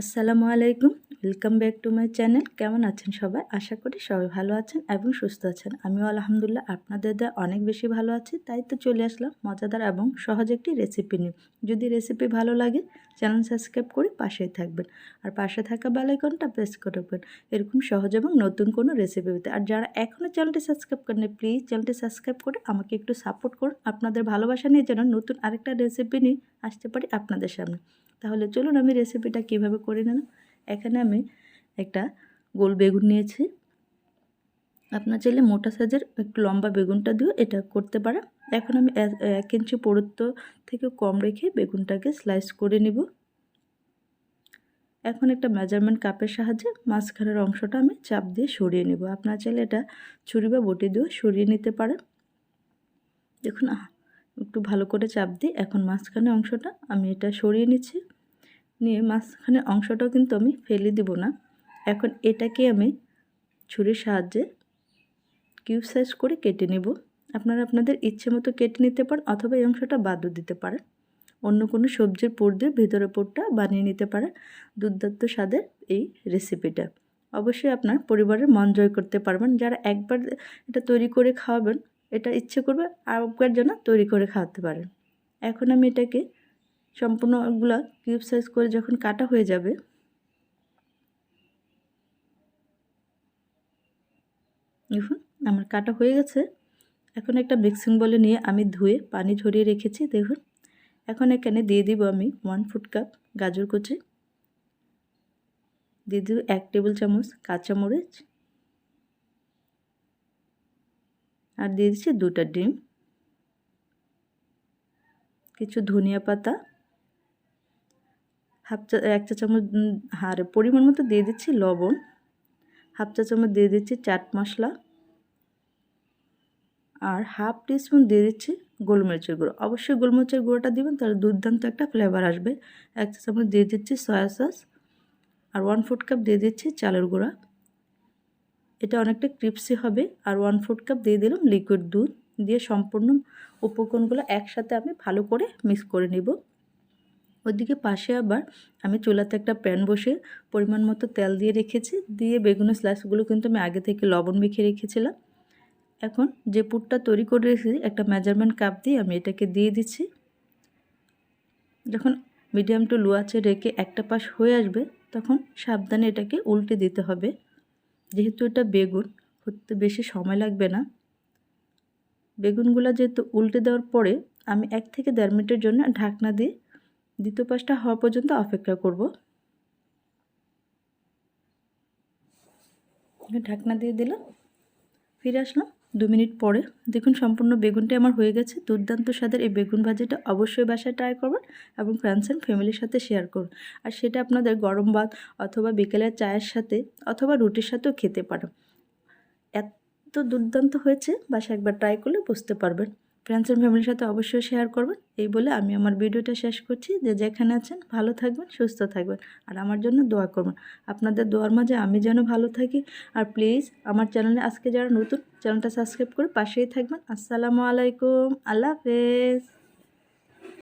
আসসালামু আলাইকুম welcome back to my channel কেমন আছেন সবাই? আশা করি সবাই ভালো আছেন এবং সুস্থ আছেন। আমিও আলহামদুলিল্লাহ আপনাদের দেওয়া অনেক বেশি ভালো আছি, তাই তো চলে আসলাম মজাদার এবং সহজ একটি রেসিপি নিয়ে। যদি রেসিপি ভালো লাগে চ্যানেল সাবস্ক্রাইব করে পাশেই থাকবেন। আর পাশে থাকা বেলাইকনটা প্রেস করবেন এরকম সহজ এবং নতুন কোনো রেসিপি পেতে। আর যারা এখনও চ্যানেলটি সাবস্ক্রাইব করেন প্লিজ চ্যানেলটি সাবস্ক্রাইব করে আমাকে একটু সাপোর্ট করুন। আপনাদের ভালোবাসা নিয়ে যেন নতুন আরেকটা রেসিপি নিয়ে আসতে পারি আপনাদের সামনে। তাহলে চলুন আমি রেসিপিটা কীভাবে করে নিলাম এখানে আমি একটা গোল বেগুন নিয়েছি। আপনার চাইলে মোটা সাইজের একটু লম্বা বেগুনটা দিয়েও এটা করতে পারেন। এখন আমি এক ইঞ্চি পুরুত্ব থেকে কম রেখে বেগুনটাকে স্লাইস করে নিব। এখন একটা মেজারমেন্ট কাপের সাহায্যে মাঝখানের অংশটা আমি চাপ দিয়ে সরিয়ে নেব। আপনার চাইলে এটা ছুরি বা বটি দিয়েও সরিয়ে নিতে পারেন। দেখুন একটু ভালো করে চাপ দিই এখন মাঝখানে অংশটা আমি এটা সরিয়ে নিচ্ছি। নিয়ে মাঝখানে অংশটাও কিন্তু আমি ফেলে দিব না। এখন এটাকে আমি ছুরির সাহায্যে কিউব সাইজ করে কেটে নেব। আপনারা আপনাদের ইচ্ছে মতো কেটে নিতে পারেন অথবা এই অংশটা বাদও দিতে পারেন। অন্য কোনো সবজির পুর দিয়ে ভিতরে পুরটা বানিয়ে নিতে পারেন। দুর্দান্ত স্বাদের এই রেসিপিটা। অবশ্যই আপনার পরিবারের মন জয় করতে পারবেন। যারা একবার এটা তৈরি করে খাওয়াবেন এটা ইচ্ছে করবে একবার যেন তৈরি করে খাওয়াতে পারেন এখন আমি এটাকে সম্পূর্ণগুলো কিউব সাইজ করে যখন কাটা হয়ে যাবে, দেখুন আমার কাটা হয়ে গেছে। এখন একটা মিক্সিং বলে নিয়ে আমি ধুয়ে পানি ঝরিয়ে রেখেছি, দেখুন। এখন এখানে দিয়ে দিব আমি ওয়ান ফুট কাপ গাজর কুচি, দিয়ে দিব এক টেবিল চামচ কাঁচামরিচ আর দিয়ে দিচ্ছি দুটা ডিম। কিছু ধনিয়া পাতা। হাফ চা, এক চা চামচ হারে পরিমাণ মতো দিয়ে দিচ্ছি লবণ। হাফ চা চামচ দিয়ে দিচ্ছি চাট মশলা। আর হাফ টিস্পুন দিয়ে দিচ্ছি গোলমরিচের গুঁড়ো। অবশ্যই গোলমরিচের গুঁড়োটা দিবেন, তাহলে দুর্দান্ত একটা ফ্লেভার আসবে। এক চা চামচ দিয়ে দিচ্ছি সয়া সস। আর ওয়ান ফুড কাপ দিয়ে দিচ্ছি চালের গুঁড়া। এটা অনেকটা ক্রিপসি হবে। আর ওয়ান ফুড কাপ দিয়ে দিলাম লিকুইড দুধ। দিয়ে সম্পূর্ণ উপকরণগুলো একসাথে আমি ভালো করে মিক্স করে নিব। ওদিকে পাশে আবার আমি চুলাতে একটা প্যান বসে পরিমাণ মতো তেল দিয়ে রেখেছি। দিয়ে বেগুনের স্লাইসগুলো কিন্তু আমি আগে থেকে লবণ মেখে রেখেছিলাম। এখন যে পুরটা তৈরি করে রেখেছি, একটা মেজারমেন্ট কাপ দিয়ে আমি এটাকে দিয়ে দিচ্ছি। যখন মিডিয়াম টু লো আছে রেখে একটা পাশ হয়ে আসবে, তখন সাবধানে এটাকে উল্টে দিতে হবে। যেহেতু এটা বেগুন, হতে বেশি সময় লাগবে না। বেগুনগুলো যেহেতু উল্টে দেওয়ার পরে আমি এক থেকে দেড় মিনিটের জন্য ঢাকনা দিয়ে দ্বিতীয় পাশটা হওয়া পর্যন্ত অপেক্ষা করব। ঢাকনা দিয়ে দিলাম, ফিরে আসলাম। দু মিনিট পরে। দেখুন, সম্পূর্ণ বেগুনটা আমার হয়ে গেছে। দুর্দান্ত স্বাদের এই বেগুন ভাজিটা অবশ্যই বাসায় ট্রাই করবেন এবং ফ্রেন্ডস অ্যান্ড ফ্যামিলির সাথে শেয়ার করুন। আর সেটা আপনাদের গরম ভাত অথবা বিকেলের চায়ের সাথে অথবা রুটির সাথেও খেতে পারেন। এত দুর্দান্ত হয়েছে, বাসায় একবার ট্রাই করলে বুঝতে পারবেন। ফ্রেন্ডস অ্যান্ড ফ্যামিলির সাথে অবশ্যই শেয়ার করবেন। এই বলে আমি আমার ভিডিওটা শেষ করছি। যে যেখানে আছেন, ভালো থাকবেন, সুস্থ থাকবেন। আর আমার জন্য দোয়া করবেন। আপনাদের দোয়ার মাঝে আমি যেন ভালো থাকি। আর প্লিজ আমার চ্যানেলে আজকে যারা নতুন চ্যানেলটা সাবস্ক্রাইব করে পাশেই থাকবেন। আসসালামু আলাইকুম। আল্লাহ হাফেজ।